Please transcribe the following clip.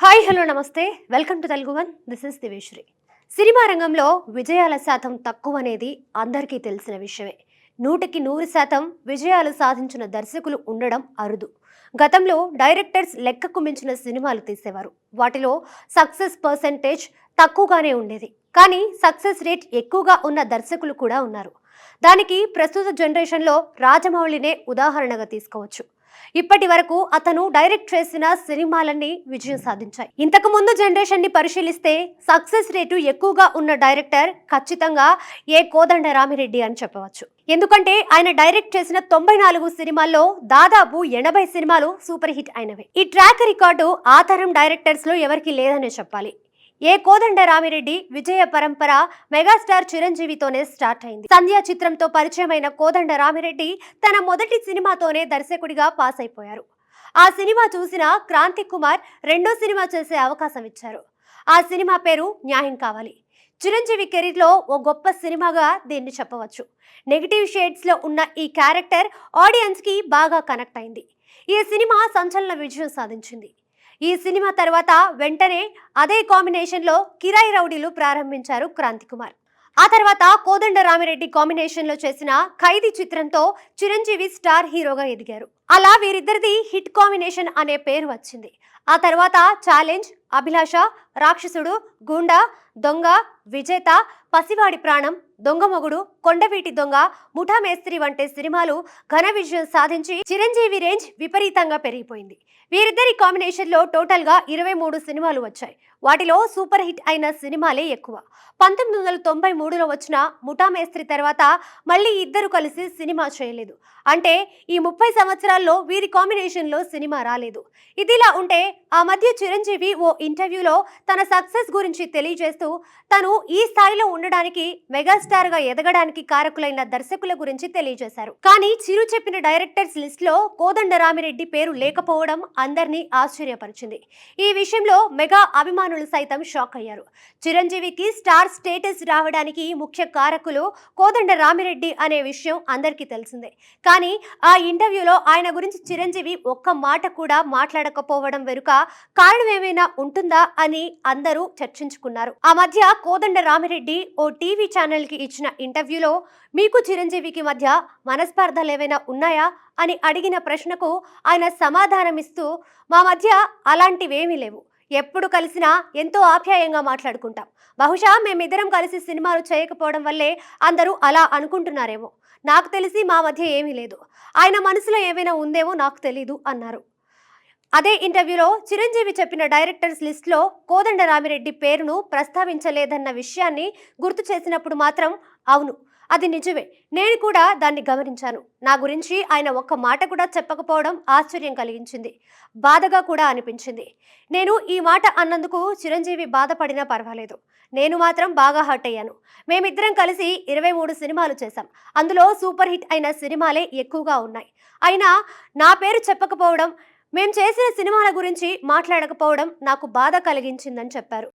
Hi hello namaste. Welcome to Telugu one. This is Diveshwari cinema రంగంలో విజయాల శాతం తక్కువ అనేది అందరికీ తెలిసిన విషయమే. నూటికి నూరు శాతం విజయాలు సాధించిన దర్శకులు ఉండడం అరుదు. గతంలో డైరెక్టర్స్ లెక్కకు మించిన సినిమాలు తీసేవారు. వాటిలో సక్సెస్ పర్సంటేజ్ తక్కువగానే ఉండేది. కానీ సక్సెస్ రేట్ ఎక్కువగా ఉన్న దర్శకులు కూడా ఉన్నారు. దానికి ప్రస్తుత జనరేషన్లో రాజమౌళినే ఉదాహరణగా తీసుకోవచ్చు. ఇప్పటి వరకు అతను డైరెక్ట్ చేసిన సినిమాలన్నీ విజయం సాధించాయి. ఇంతకు ముందు జనరేషన్ని పరిశీలిస్తే సక్సెస్ రేటు ఎక్కువగా ఉన్న డైరెక్టర్ ఖచ్చితంగా ఏ కోదండ రామిరెడ్డి అని చెప్పవచ్చు. ఎందుకంటే ఆయన డైరెక్ట్ చేసిన తొంభై నాలుగు సినిమాల్లో దాదాపు ఎనభై సినిమాలు సూపర్ హిట్ అయినవి. ఈ ట్రాక్ రికార్డు ఆ తరం డైరెక్టర్స్లో ఎవరికి లేదనే చెప్పాలి. ఏ కోదండ రామిరెడ్డి విజయ పరంపర మెగాస్టార్ చిరంజీవితోనే స్టార్ట్ అయింది. సంధ్య చిత్రంతో పరిచయమైన కోదండ రామిరెడ్డి తన మొదటి సినిమాతోనే దర్శకుడిగా పాస్ అయిపోయారు. ఆ సినిమా చూసిన క్రాంతి కుమార్ రెండో సినిమా చేసే అవకాశం ఇచ్చారు. ఆ సినిమా పేరు న్యాయం కావాలి. చిరంజీవి కెరీర్లో ఓ గొప్ప సినిమాగా దీన్ని చెప్పవచ్చు. నెగిటివ్ షేడ్స్లో ఉన్న ఈ క్యారెక్టర్ ఆడియన్స్కి బాగా కనెక్ట్ అయింది. ఈ సినిమా సంచలన విజయం సాధించింది. ఈ సినిమా తర్వాత వెంటనే అదే కాంబినేషన్లో కిరాయి రౌడీలు ప్రారంభించారు క్రాంతి కుమార్. ఆ తర్వాత కోదండ రామిరెడ్డి కాంబినేషన్లో చేసిన ఖైదీ చిత్రంతో చిరంజీవి స్టార్ హీరోగా ఎదిగారు. అలా వీరిద్దరిది హిట్ కాంబినేషన్ అనే పేరు వచ్చింది. ఆ తర్వాత ఛాలెంజ్ అభిలాష రాక్షసుడు గూండా దొంగ విజేత పసివాడి ప్రాణం దొంగమొగుడు కొండవీటి దొంగ ముఠా మేస్త్రి వంటి సినిమాలు ఘన విజయం సాధించి చిరంజీవి రేంజ్ విపరీతంగా పెరిగిపోయింది. వీరిద్దరి కాంబినేషన్లో టోటల్గా ఇరవై మూడు సినిమాలు వచ్చాయి. వాటిలో సూపర్ హిట్ అయిన సినిమాలే ఎక్కువ. పంతొమ్మిది వందల తొంభై మూడులో వచ్చిన ముఠా మేస్త్రి తర్వాత మళ్ళీ ఇద్దరు కలిసి సినిమా చేయలేదు. అంటే ఈ ముప్పై సంవత్సరాలు సంవత్సరాల్లో వీరి కాంబినేషన్లో సినిమా రాలేదు. ఇదిలా ఉంటే ఆ మధ్య చిరంజీవి ఓ ఇంటర్వ్యూలో తన సక్సెస్ గురించి తెలియజేస్తూ తను ఈ స్థాయిలో ఉండడానికి మెగాస్టార్గా ఎదగడానికి కారకులైన దర్శకుల గురించి తెలియజేశారు. కానీ చిరు చెప్పిన డైరెక్టర్స్ లిస్ట్ కోదండరామిరెడ్డి పేరు లేకపోవడం అందరినీ ఆశ్చర్యపరిచింది. ఈ విషయంలో మెగా అభిమానులు సైతం షాక్ అయ్యారు. చిరంజీవికి స్టార్ స్టేటస్ రావడానికి ముఖ్య కారకులు కోదండరామిరెడ్డి అనే విషయం అందరికీ తెలిసిందే. కానీ ఆ ఇంటర్వ్యూలో ఆయన గురించి చిరంజీవి ఒక్క మాట కూడా మాట్లాడకపోవడం వెనుక కారణం ఏమైనా ఉంటుందా అని అందరూ చర్చించుకున్నారు. ఆ మధ్య కోదండ రామిరెడ్డి ఓ టీవీ ఛానల్కి ఇచ్చిన ఇంటర్వ్యూలో మీకు చిరంజీవికి మధ్య మనస్పర్ధలు ఏవైనా ఉన్నాయా? అని అడిగిన ప్రశ్నకు ఆయన సమాధానమిస్తూ మా మధ్య అలాంటివేమీ లేవు. ఎప్పుడు కలిసినా ఎంతో ఆప్యాయంగా మాట్లాడుకుంటాం. బహుశా మేమిద్దరం కలిసి సినిమాలు చేయకపోవడం వల్లే అందరూ అలా అనుకుంటున్నారేమో. నాకు తెలిసి మా మధ్య ఏమీ లేదు. ఆయన మనసులో ఏమైనా ఉందేమో నాకు తెలీదు అన్నారు. అదే ఇంటర్వ్యూలో చిరంజీవి చెప్పిన డైరెక్టర్స్ లిస్ట్లో కోదండ రామిరెడ్డి పేరును ప్రస్తావించలేదన్న విషయాన్ని గుర్తు చేసినప్పుడు మాత్రం అవును అది నిజమే. నేను కూడా దాన్ని గమనించాను. నా గురించి ఆయన ఒక్క మాట కూడా చెప్పకపోవడం ఆశ్చర్యం కలిగించింది. బాధగా కూడా అనిపించింది. నేను ఈ మాట అన్నందుకు చిరంజీవి బాధపడినా పర్వాలేదు. నేను మాత్రం బాగా హర్ట్ అయ్యాను. మేమిద్దరం కలిసి ఇరవై మూడు సినిమాలు చేశాం. అందులో సూపర్ హిట్ అయిన సినిమాలే ఎక్కువగా ఉన్నాయి. అయినా నా పేరు చెప్పకపోవడం మేం చేసిన సినిమాల గురించి మాట్లాడకపోవడం నాకు బాధ కలిగించిందని చెప్పారు.